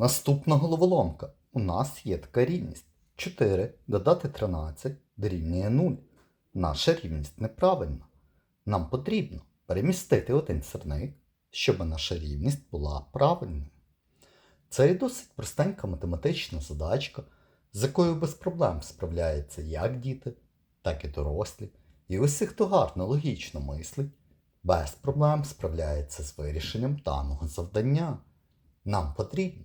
Наступна головоломка. У нас є така рівність. 4 додати 13 дорівнює 0. Наша рівність неправильна. Нам потрібно перемістити один сирник, щоб наша рівність була правильною. Це і досить простенька математична задачка, з якою без проблем справляються як діти, так і дорослі. І усі, хто гарно логічно мислить, без проблем справляється з вирішенням даного завдання. Нам потрібно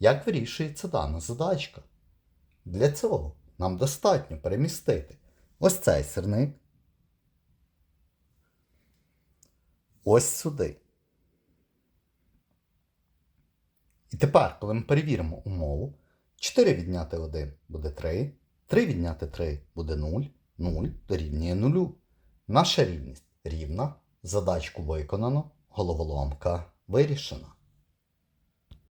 Як вирішується дана задачка? Для цього нам достатньо перемістити ось цей сирник ось сюди. І тепер, коли ми перевіримо умову, 4 відняти 1 буде 3, 3 відняти 3 буде 0, 0 дорівнює 0. Наша рівність рівна, задачку виконано, головоломка вирішена.